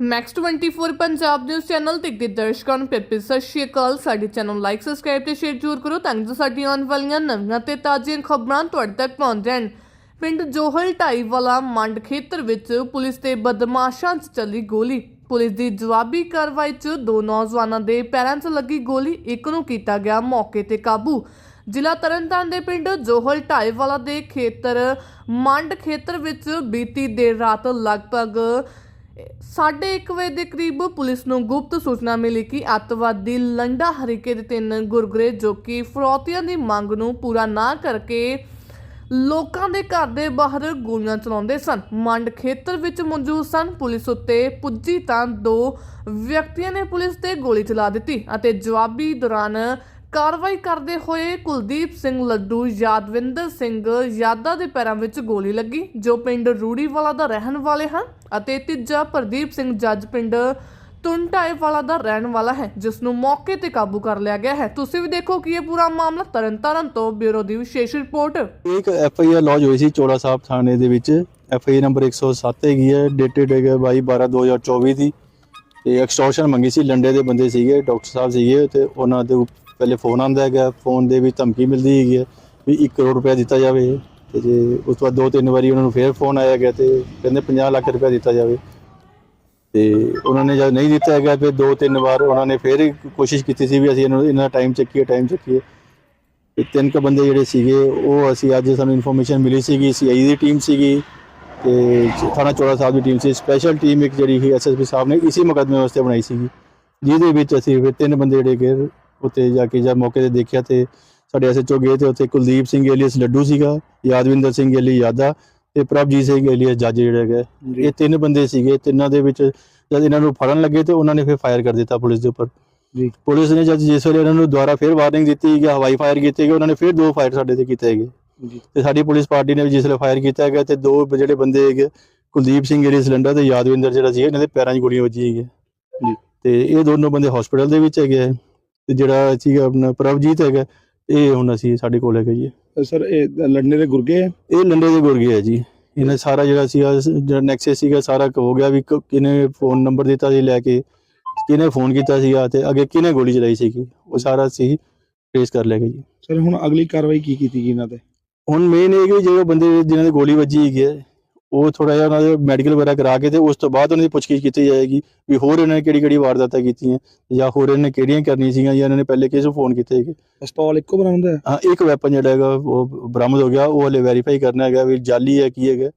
Max 24 Punjab news channel ਤੇ ਦੇ ਦਰਸ਼ਕਾਂ ਨੂੰ ਪਿਆਰ ਭਰੀ ਸਤਿ ਸ਼੍ਰੀ ਅਕਾਲ। ਸਾਡੇ ਚੈਨਲ ਨੂੰ ਲਾਈਕ ਸਬਸਕ੍ਰਾਈਬ ਤੇ ਸ਼ੇਅਰ ਜ਼ਰੂਰ ਕਰੋ ਤਾਂ ਜੋ ਸਾਡੀਆਂ ਆਉਣ ਵਾਲੀਆਂ ਨਵੀਆਂ ਤੇ ਤਾਜ਼ੀਆਂ ਖਬਰਾਂ ਤੁਹਾਡੇ ਤੱਕ ਪਹੁੰਚ ਜਾਣ। ਪਿੰਡ ਜੋਹਲ ਢਾਈ ਮੰਡ ਖੇਤਰ ਵਿੱਚ ਪੁਲਿਸ ਤੇ ਬਦਮਾਸ਼ਾਂ 'ਚ ਚੱਲੀ ਗੋਲੀ। ਪੁਲਿਸ ਦੀ ਜਵਾਬੀ ਕਾਰਵਾਈ 'ਚ ਦੋ ਨੌਜਵਾਨਾਂ ਦੇ ਪੈਰਾਂ 'ਚ ਲੱਗੀ ਗੋਲੀ, ਇੱਕ ਨੂੰ ਕੀਤਾ ਗਿਆ ਮੌਕੇ ਤੇ ਕਾਬੂ। ਜ਼ਿਲ੍ਹਾ ਤਰਨਤਾਰਨ ਦੇ ਪਿੰਡ ਜੋਹਲ ਢਾਈਵਾਲਾ ਦੇ ਖੇਤਰ ਮੰਡ ਖੇਤਰ ਵਿੱਚ ਬੀਤੀ ਦੇਰ ਰਾਤ ਲਗਭਗ ਸਾਢੇ ਇੱਕ ਵਜੇ ਦੇ ਕਰੀਬ ਪੁਲਿਸ ਨੂੰ ਗੁਪਤ ਸੂਚਨਾ ਮਿਲੀ ਕਿ ਅੱਤਵਾਦੀ ਲੰਡਾ ਹਰੀਕੇ ਦੇ ਤਿੰਨ ਗੁਰਗਰੇ ਜੋ ਕਿ ਫਰੌਤੀਆਂ ਦੀ ਮੰਗ ਨੂੰ ਪੂਰਾ ਨਾ ਕਰਕੇ ਲੋਕਾਂ ਦੇ ਘਰ ਦੇ ਬਾਹਰ ਗੋਲੀਆਂ ਚਲਾਉਂਦੇ ਸਨ। ਮੰਡ ਖੇਤਰ ਵਿੱਚ ਮੌਜੂਦ ਸਨ। ਪੁਲਿਸ ਉੱਤੇ ਪੁੱਜੀ ਤਾਂ ਦੋ ਵਿਅਕਤੀਆਂ ਨੇ ਪੁਲਿਸ ਤੇ ਗੋਲੀ ਚਲਾ ਦਿੱਤੀ ਅਤੇ ਜਵਾਬੀ ਦੌਰਾਨ ਕਾਰਵਾਈ ਕਰਦੇ ਹੋਏ ਕੁਲਦੀਪ ਸਿੰਘ ਲੱਡੂ, ਯਾਦਵਿੰਦਰ ਸਿੰਘ ਯਾਦਾ ਦੇ ਪੈਰਾਂ ਵਿੱਚ ਗੋਲੀ ਲੱਗੀ, ਜੋ ਪਿੰਡ ਰੂੜੀਵਾਲਾ ਦਾ ਰਹਿਣ ਵਾਲੇ ਹਨ ਅਤੇ ਤੀਜਾ ਪ੍ਰਦੀਪ ਸਿੰਘ ਜੱਜ ਪਿੰਡ ਤੁੰਟਾਏ ਦਾ ਰਹਿਣ ਵਾਲਾ ਹੈ, ਜਿਸ ਨੂੰ ਮੌਕੇ ਤੇ ਕਾਬੂ ਕਰ ਲਿਆ ਗਿਆ ਹੈ। ਤੁਸੀਂ ਵੀ ਦੇਖੋ ਕਿ ਇਹ ਪੂਰਾ ਮਾਮਲਾ ਤਰਨਤਾਰਨ ਤੋਂ ਬਿਊਰੋ ਦੀ ਵਿਸ਼ੇਸ਼ ਰਿਪੋਰਟ। ਇੱਕ ਐਫ ਆਈ ਆਰ ਲੌਜ ਹੋਈ ਸੀ ਚੋੜਾ ਸਾਹਿਬ ਥਾਣੇ ਦੇ ਵਿੱਚ। ਐਫ ਆਈ ਨੰਬਰ 107 ਹੈਗੀ ਹੈ ਡੇਟਡ ਹੈਗਾ 22 12 2024 ਦੀ। ਤੇ ਐਕਸਟੋਰਸ਼ਨ ਮੰਗੀ ਸੀ, ਲੰਡੇ ਦੇ ਬੰਦੇ ਸੀਗੇ, ਡਾਕਟਰ ਸਾਹਿਬ ਸੀਗੇ ਤੇ ਉਹਨਾਂ ਦੇ ਪਹਿਲੇ ਫੋਨ ਆਂਦਾ ਹੈਗਾ, ਫੋਨ ਦੇ ਵਿੱਚ ਧਮਕੀ ਮਿਲਦੀ ਹੈਗੀ ਹੈ ਵੀ 1 ਕਰੋੜ ਰੁਪਏ ਦਿੱਤਾ ਜਾਵੇ ਤੇ ਜੇ ਉਸ ਤੋਂ ਬਾਅਦ ਦੋ ਤਿੰਨ ਵਾਰੀ ਉਹਨਾਂ ਨੂੰ ਫੇਰ ਫੋਨ ਆਇਆ ਗਿਆ ਤੇ ਕਹਿੰਦੇ 50 ਲੱਖ ਰੁਪਏ ਦਿੱਤਾ ਜਾਵੇ। ਤੇ ਉਹਨਾਂ ਨੇ ਜਦ ਨਹੀਂ ਦਿੱਤਾ ਹੈਗਾ, ਫਿਰ ਦੋ ਤਿੰਨ ਵਾਰ ਉਹਨਾਂ ਨੇ ਫੇਰ ਕੋਸ਼ਿਸ਼ ਕੀਤੀ ਸੀ ਵੀ ਅਸੀਂ ਇਹਨਾਂ ਇਹਨਾਂ ਦਾ ਟਾਈਮ ਚੱਕੀਏ ਟਾਈਮ ਚੱਕੀਏ। ਤੇ ਤਿੰਨ ਕ ਬੰਦੇ ਜਿਹੜੇ ਸੀਗੇ, ਉਹ ਅਸੀਂ ਅੱਜ ਸਾਨੂੰ ਇਨਫੋਰਮੇਸ਼ਨ ਮਿਲੀ ਸੀਗੀ ਸੀਆਈ ਦੀ ਟੀਮ ਸੀਗੀ ਤੇ ਥਾਣਾ ਚੋੜਾ ਸਾਹਿਬ ਦੀ ਟੀਮ ਸੀ। ਸਪੈਸ਼ਲ ਟੀਮ ਇੱਕ ਜਿਹੜੀ ਸੀ ਐਸਐਸਪੀ ਸਾਹਿਬ ਨੇ, ਇਸੇ ਮੁਕੱਦਮੇ ਵਾਸਤੇ ਬਣਾਈ ਸੀਗੀ। ਜਿਹਦੇ ਵਿੱਚ ਅਸੀਂ ਫਿਰ ਤਿੰਨ ਬੰਦੇ ਜਿਹੜੇ ਗਏ ਉੱਤੇ ਜਾ ਕੇ ਜਦ ਮੌਕੇ ਤੇ ਦੇਖਿਆ ਤੇ ਸਾਡੇ ਐਸਐਚਓ ਗਏ ਤੇ ਉੱਥੇ ਕੁਲਦੀਪ ਸਿੰਘ ਏਲੀਅਸ ਲੱਡੂ ਸੀਗਾ ਯਾਦਵਿੰਦਰ ਸਿੰਘ ਏਲੀ ਯਾਦਾ ਤੇ ਪ੍ਰਭਜੀਤ ਸਿੰਘ ਏਲੀਅਸ ਜੱਜ ਜਿਹੜਾ ਹੈਗਾ ਇਹ ਤਿੰਨ ਬੰਦੇ ਸੀਗੇ ਤਿੰਨਾਂ ਦੇ ਵਿੱਚ ਜਦ ਇਹਨਾਂ ਨੂੰ ਫੜਨ ਲੱਗੇ ਤੇ ਉਹਨਾਂ ਨੇ ਫਿਰ ਫਾਇਰ ਕਰ ਦਿੱਤਾ ਪੁਲਿਸ ਦੇ ਉੱਪਰ। ਜੀ। ਪੁਲਿਸ ਨੇ ਜਦ ਜਿਸ ਵੇਲੇ ਇਹਨਾਂ ਨੂੰ ਦੁਬਾਰਾ ਫਿਰ ਵਾਰਨਿੰਗ ਦਿੱਤੀ ਕਿ ਹਵਾਈ ਫਾਇਰ ਕੀਤੇ ਗਏ ਉਹਨਾਂ ਨੇ ਫਿਰ ਦੋ ਫਾਇਰ ਸਾਡੇ ਤੇ ਕੀਤੇ ਹੈਗੇ ਜੀ। ਤੇ ਸਾਡੀ ਪੁਲਿਸ ਪਾਰਟੀ ਨੇ ਵੀ ਜਿਸ ਵੇਲੇ ਫਾਇਰ ਕੀਤਾ ਹੈਗਾ ਤੇ ਦੋ ਜਿਹੜੇ ਬੰਦੇ ਹੈਗੇ ਕੁਲਦੀਪ ਸਿੰਘ ਏਰੀ ਸਿਲੰਡਰ ਤੇ ਯਾਦਵਿੰਦਰ ਜਿਹੜਾ ਸੀ ਇਹਨਾਂ ਦੇ ਪੈਰਾਂ 'ਚ ਗੋਲੀਆਂ ਵੱਜੀਆਂ ਹੈਗੀਆਂ ਜੀ। ਤੇ ਇਹ ਦੋਨੋਂ ਬੰਦੇ ਹਸਪੀਟਲ ਦੇ ਵਿੱਚ ਹੈਗੇ ਆ। ਤੇ ਜਿਹੜਾ ਸੀਗਾ ਆਪਣਾ ਪ੍ਰਭਜੀਤ ਹੈਗਾ ਇਹ ਹੁਣ ਅਸੀਂ ਸਾਡੇ ਕੋਲ ਹੈਗਾ ਜੀ। ਸਰ ਇਹ ਲੜਨੇ ਦੇ ਗੁਰਗੇ ਹੈ? ਇਹ ਲੰਡੇ ਦੇ ਗੁਰਗੇ ਹੈ ਜੀ। ਇਹਨੇ ਸਾਰਾ ਜਿਹੜਾ ਸੀਗਾ ਜਿਹੜਾ ਨੈਕਸਸ ਸੀਗਾ ਸਾਰਾ ਹੋ ਗਿਆ ਵੀ ਕ- ਕਿਹਨੇ ਫੋਨ ਨੰਬਰ ਦਿੱਤਾ ਸੀ ਲੈ ਕੇ ਕਿਹਨੇ ਫੋਨ ਕੀਤਾ ਸੀਗਾ ਤੇ ਅੱਗੇ ਕਿਹਨੇ ਗੋਲੀ ਚਲਾਈ ਸੀਗੀ ਉਹ ਸਾਰਾ ਸੀ ਟ੍ਰੇਸ ਕਰ ਲਿਆ ਗਿਆ ਜੀ। ਸਰ ਹੁਣ ਅਗਲੀ ਕਾਰਵਾਈ ਕੀ ਕੀਤੀ ਗਈ ਇਹਨਾਂ ਤੇ? ਹੁਣ ਮੇਨ ਇਹ ਕਿ ਜਿਹੜੇ ਬੰਦੇ ਜਿਨ੍ਹਾਂ ਦੇ ਗੋਲੀ ਵੱਜੀ ਹੈਗੀ ਹੈ ਉਹ ਥੋੜਾ ਜਿਹਾ ਉਹਨਾਂ ਦੇ ਮੈਡੀਕਲ ਵਗੈਰਾ ਕਰਾ ਕੇ ਤੇ ਉਸ ਤੋਂ ਬਾਅਦ ਉਹਨਾਂ ਦੀ ਪੁੱਛਗਿੱਛ ਕੀਤੀ ਜਾਏਗੀ ਵੀ ਹੋਰ ਇਹਨਾਂ ਨੇ ਕਿਹੜੀ ਕਿਹੜੀ ਵਾਰਦਾਤਾਂ ਕੀਤੀਆਂ ਜਾਂ ਹੋਰ ਇਹਨਾਂ ਨੇ ਕਿਹੜੀਆਂ ਕਰਨੀਆਂ ਸੀਗੀਆਂ ਜਾਂ ਇਹਨਾਂ ਨੇ ਪਹਿਲੇ ਕਿਸ ਨੂੰ ਫੋਨ ਕੀਤੇ ਹੈਗੇ। ਪਿਸਤੌਲ ਇੱਕੋ ਬਰਾਮਦ ਹੈ ਹਾਂ ਇੱਕ ਵੈਪਨ ਜਿਹੜਾ ਹੈਗਾ ਉਹ ਬਰਾਮਦ ਹੋ ਗਿਆ ਉਹ ਹਲੇ ਵੈਰੀਫਾਈ ਕਰਨਾ ਹੈਗਾ ਵੀ ਜਾਲੀ ਹੈ ਕੀ ਹੈਗਾ।